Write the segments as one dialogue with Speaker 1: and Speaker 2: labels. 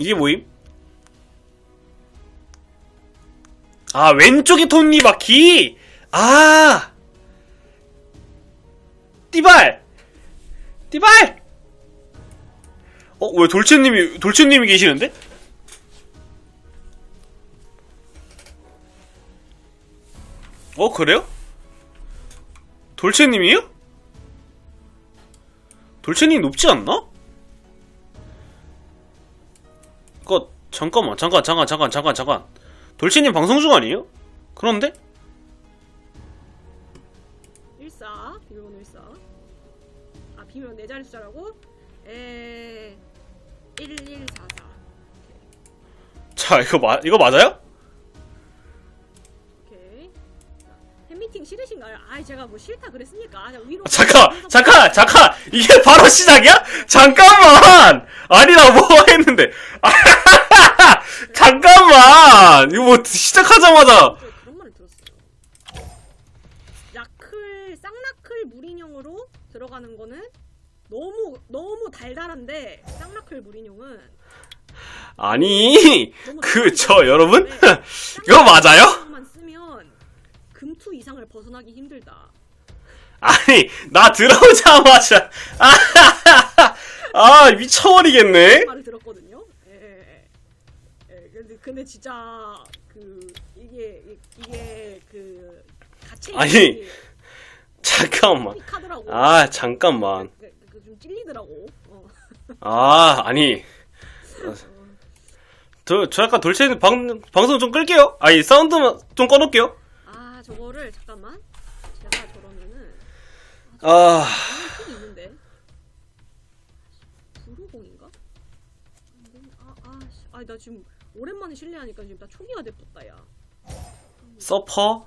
Speaker 1: 이게 뭐임? 아 왼쪽이 톱니바퀴 아 띠발 띠발 어 왜 돌체님이 돌체님이 계시는데? 어 그래요? 돌체님이요? 돌체님 높지 않나? 그 잠깐만 잠깐 잠깐 잠깐 잠깐 잠깐 돌체님 방송 중 아니에요? 그런데?
Speaker 2: 일사 비밀번호 일사 아 비밀번호 네 자리 숫자라고? 에 1144
Speaker 1: 자 이거 마 이거 맞아요?
Speaker 2: 팬미팅 싫으신가요? 아 제가 뭐 싫다 그랬으니까? 자, 위로
Speaker 1: 잠깐 잠깐 잠깐 이게 바로 시작이야? 잠깐만! 아니 나 뭐 했는데? 잠깐만! 이거 뭐 시작하자마자.
Speaker 2: 저 그런 말을 들었어요. 야클 쌍라클 물인형으로 들어가는 거는 너무 너무 달달한데 쌍라클 물인형은
Speaker 1: 아니
Speaker 2: 너무
Speaker 1: 그 저 여러분?
Speaker 2: 달달한데
Speaker 1: 이거 맞아요?
Speaker 2: 만 쓰면 금투 이상을 벗어나기 힘들다.
Speaker 1: 아니 나 들어오자마자 아 미쳐버리겠네
Speaker 2: 말을 들었거든요. 예, 예, 예. 예, 근데 근데 진짜 그 이게 이게 그 가치
Speaker 1: 아니, 잠깐만
Speaker 2: 카드라고.
Speaker 1: 아 잠깐만
Speaker 2: 그, 그, 좀 찔리더라고. 어.
Speaker 1: 아 아니 저, 저 약간 돌체 방, 방송 좀 끌게요 아니 사운드만 좀 꺼놓을게요
Speaker 2: 아 저거를 잠깐만. 제가 저러면은
Speaker 1: 아
Speaker 2: 이런 픽이 있는데. 부르공인가? 아아씨, 아나 지금 오랜만에 실례하니까 지금 나 초기화 됐다 야.
Speaker 1: 서퍼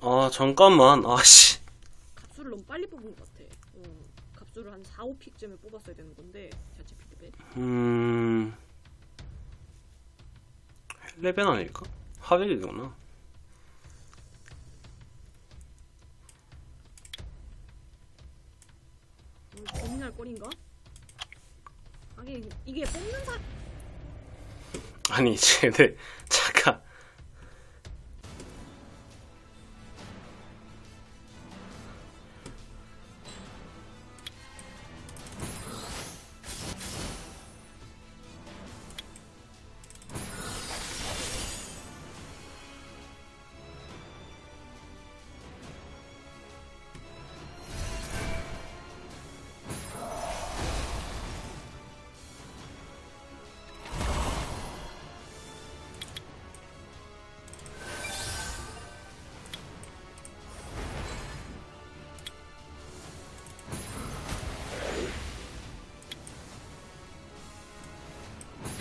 Speaker 1: 아 잠깐만 아씨
Speaker 2: 갑수를 너무 빨리 뽑은 것 같아. 어, 갑수를 한 4, 5픽쯤에 뽑았어야 되는 건데 자체 피드백.
Speaker 1: 음 레벨 아닐까? 하벨이구나
Speaker 2: 어, 고민할 거리인가? 아니 이게 뽑는 사
Speaker 1: 아니 쟤네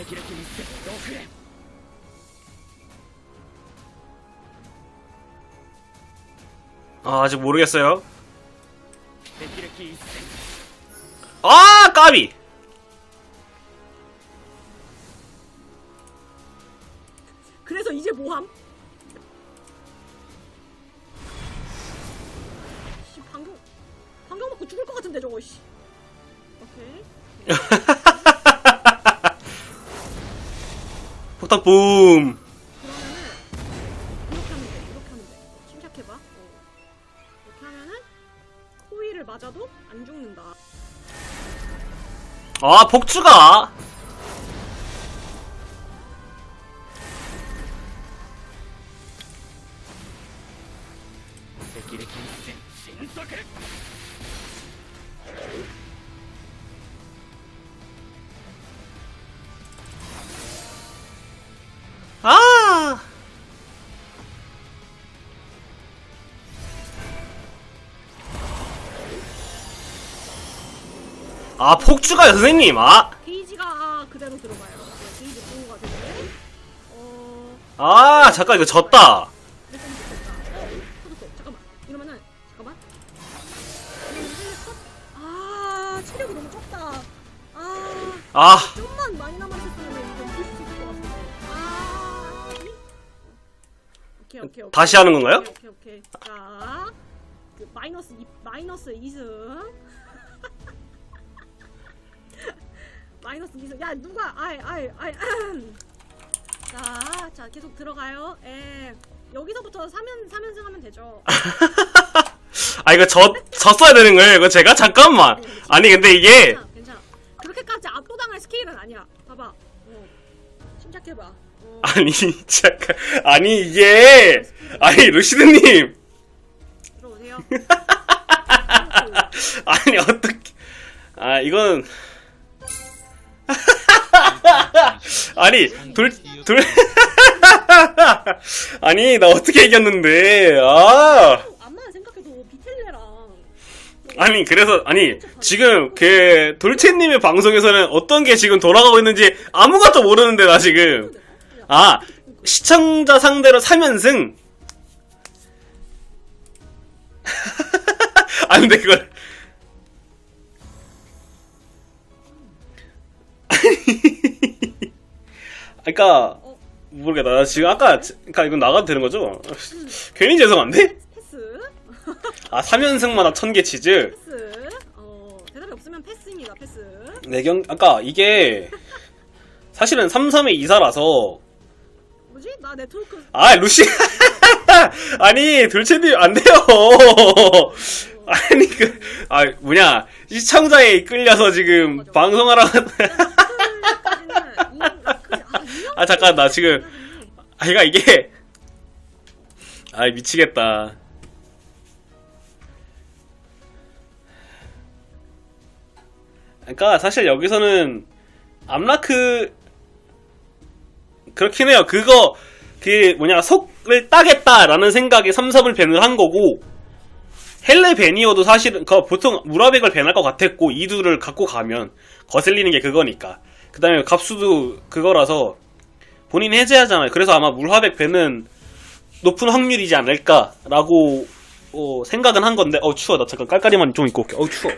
Speaker 1: 잠깐 아 아직 모르겠어요 아 까비
Speaker 2: 그래서 이제 뭐함? 씨 방금 방금 맞고 죽을 것 같은데 저거 씨. 오케이.
Speaker 1: 폭탄 붐
Speaker 2: 이렇게 하면 돼. 이렇게 하면 돼. 침착해봐. 어. 이렇게 하면은 호위를 맞아도 안 죽는다.
Speaker 1: 아 복주가 아 폭주가 선생님 아
Speaker 2: 게이지가 그대로 들어가요. 네, 게이지 보호가 되고. 어.
Speaker 1: 아 잠깐 이거 졌다
Speaker 2: 일단 좋겠다. 어, 터졌어. 잠깐만. 이러면은 잠깐만. 이러면. 아, 체력이 너무 적다. 아,
Speaker 1: 아
Speaker 2: 좀만 많이 남았었으면 이거 이길 수 있을 것 같은데. 아. 오케이, 오케이, 오케이.
Speaker 1: 다시 하는 건가요?
Speaker 2: 오케이, 오케이, 오케이. 자, 그 마이너스 이, 마이너스 2승. 마이너스 2승. 야 누가? 아이 아이 아이. 자, 자 계속 들어가요. 에 여기서부터 3연 3연승 하면 되죠.
Speaker 1: 아 이거 졌 졌어야 되는 거예요 이거 제가 잠깐만 아니 근데 이게
Speaker 2: 괜찮아, 괜찮아. 그렇게까지 압도당할 스케일은 아니야. 봐봐. 어. 침착해봐. 어.
Speaker 1: 아니 잠깐 아니 이게 아니 루시드님
Speaker 2: 들어오세요.
Speaker 1: 아니 어떻게 아 이건 아니 돌 돌 아니 나 어떻게 이겼는데? 아.
Speaker 2: 암만 생각해도 비텔레랑.
Speaker 1: 아니 그래서 아니 지금 그 돌체님의 방송에서는 어떤 게 지금 돌아가고 있는지 아무것도 모르는데 나 지금. 아 시청자 상대로 3연승. 아 근데 그걸 그러니까
Speaker 2: 어,
Speaker 1: 모르겠다 나 지금 아까 그러니까 이건 나가도 되는 거죠? 괜히 죄송한데?
Speaker 2: 패스.
Speaker 1: 아 3연승마다 1000개 치즈
Speaker 2: 패스. 어, 대답이 없으면 패스입니다. 패스.
Speaker 1: 내경 아까 이게 사실은 3-3의 2사라서
Speaker 2: 뭐지? 나 네트워크
Speaker 1: 아 루시 아니 돌체님 안 돼요 아니 그 아 뭐냐 시청자에 끌려서 지금 방송하라 아, 잠깐, 나 지금- 아 그러니까 이게 아 미치겠다. 그러니까 사실 여기서는 암라크 그렇긴 해요. 그거 그 뭐냐 속을 따겠다라는 생각에 삼섭을 밴을 한 거고 헬레 베니어도 사실은 그 보통 무라백을 밴할 것 같았고 이두를 갖고 가면 거슬리는 게 그거니까. 그 다음에 갑수도 그거라서 본인 해제하잖아요. 그래서 아마 물화백 밴은 높은 확률이지 않을까라고 어, 생각은 한 건데 어 추워. 나 잠깐 깔깔이만 좀 입고 올게. 어 추워.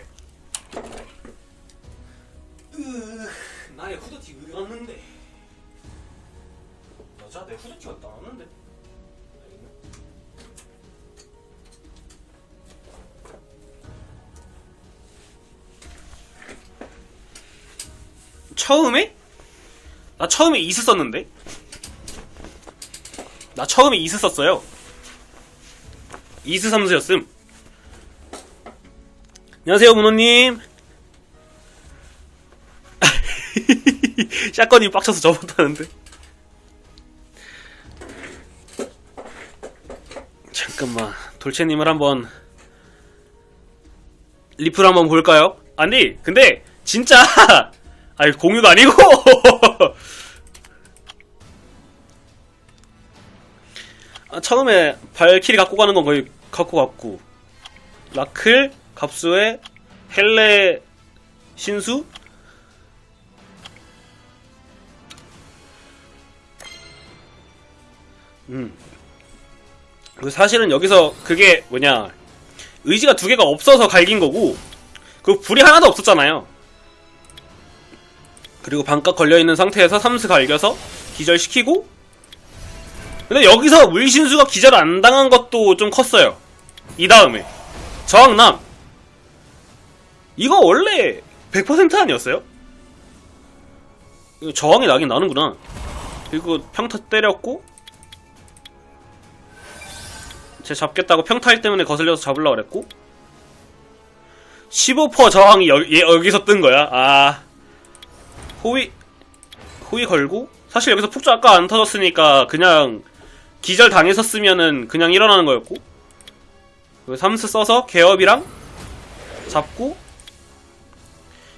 Speaker 1: 나의 후드티 갔는데. 여자 내 후드티가 나왔는데. 처음에? 나 처음에 이스 썼는데? 나 처음에 이스 썼어요. 이스 삼수였음. 안녕하세요 문호님. 샷건이 빡쳐서 접었다는데. 잠깐만 돌체님을 한번 리플 한번 볼까요? 아니 근데 진짜 아니 공유도 아니고 아, 처음에 발키리 갖고 가는 건 거의 갖고 갔고 라클 갑수에 헬레 신수 음. 그리고 사실은 여기서 그게 뭐냐 의지가 두 개가 없어서 갈긴 거고 그 불이 하나도 없었잖아요. 그리고 반값 걸려 있는 상태에서 삼스 갈겨서 기절시키고 근데 여기서 물신수가 기절 안 당한 것도 좀 컸어요. 이 다음에 저항남 이거 원래 100% 아니었어요? 이거 저항이 나긴 나는구나. 그리고 평타 때렸고 제 잡겠다고 평타일 때문에 거슬려서 잡으려고 그랬고 15% 저항이 여, 얘, 여기서 뜬 거야 아 호위 호위 걸고 사실 여기서 폭주 아까 안 터졌으니까 그냥 기절 당했었으면은 그냥 일어나는 거였고 그 삼스 써서 개업이랑 잡고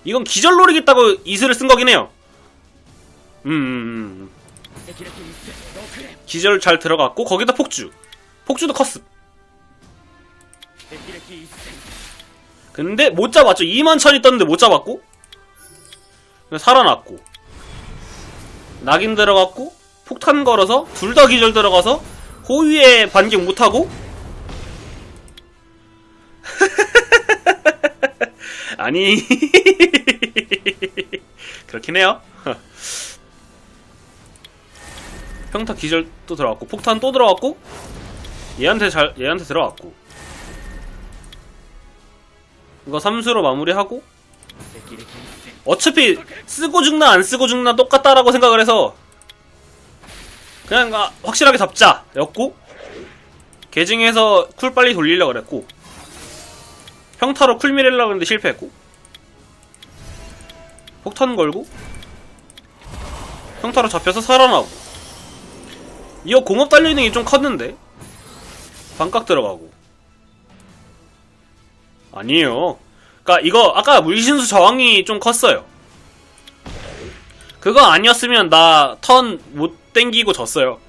Speaker 1: 이건 기절 노리겠다고 이슬을 쓴 거긴 해요 음, 음, 음. 기절 잘 들어갔고 거기다 폭주 폭주도 컸음. 근데 못 잡았죠. 2만 천이 떴는데 못 잡았고 살아났고 낙인 들어갔고 폭탄 걸어서 둘 다 기절 들어가서 호위에 반격 못하고. 아니. 그렇긴 해요. 평타 기절 또 들어갔고 폭탄 또 들어갔고 얘한테 잘 얘한테 들어갔고. 이거 삼수로 마무리하고. 어차피 쓰고 죽나 안 쓰고 죽나 똑같다라고 생각을 해서 그냥 아, 확실하게 잡자. 였고 개징해서 쿨 빨리 돌리려고 그랬고 평타로 쿨 밀으려고 했는데 실패했고 폭탄 걸고 평타로 잡혀서 살아나고. 이거 공업 달리는 게 좀 컸는데 반각 들어가고. 아니에요. 그니까 이거 아까 물신수 저항이 좀 컸어요. 그거 아니었으면 나 턴 못 땡기고 졌어요.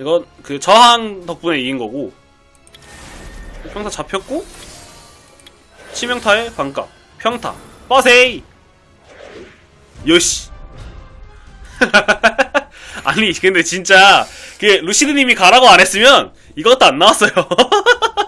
Speaker 1: 이건 그 저항 덕분에 이긴 거고. 평타 잡혔고 치명타에 반각 평타. 빠세이! 요시. 아니 근데 진짜 그 루시드님이 가라고 안 했으면 이것도 안 나왔어요